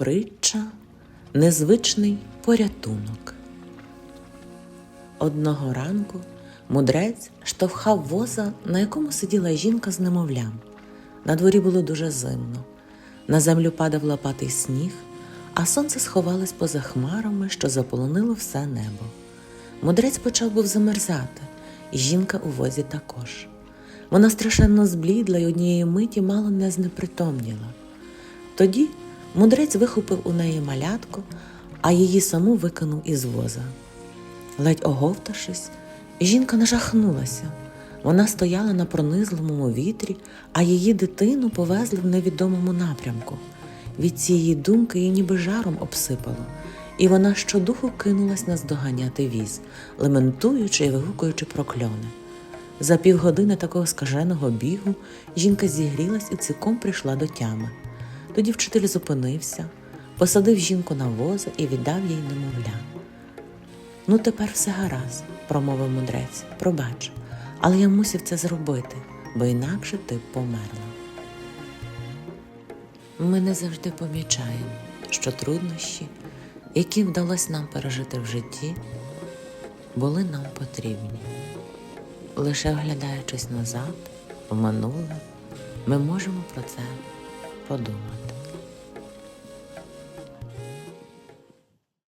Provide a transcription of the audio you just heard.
Притча незвичний порятунок. Одного ранку мудрець штовхав воза, на якому сиділа жінка з немовлям. На дворі було дуже зимно. На землю падав лопатий сніг, а сонце сховалось поза хмарами, що заполонило все небо. Мудрець почав був замерзати, і жінка у возі також. Вона страшенно зблідла й однієї миті мало не знепритомніла. Тоді мудрець вихопив у неї малятку, а її саму викинув із воза. Ледь оговтавшись, жінка нажахнулася. Вона стояла на пронизливому вітрі, а її дитину повезли в невідомому напрямку. Від цієї думки її ніби жаром обсипало, і вона щодуху кинулась наздоганяти віз, лементуючи і вигукуючи прокльони. За півгодини такого скаженого бігу жінка зігрілась і цілком прийшла до тями. Тоді вчитель зупинився, посадив жінку на воза і віддав їй немовля. Ну, тепер все гаразд, промовив мудрець. Пробач, але я мусив це зробити, бо інакше ти померла. Ми не завжди помічаємо, що труднощі, які вдалося нам пережити в житті, були нам потрібні. Лише оглядаючись назад, в минуле, ми можемо про це подумати.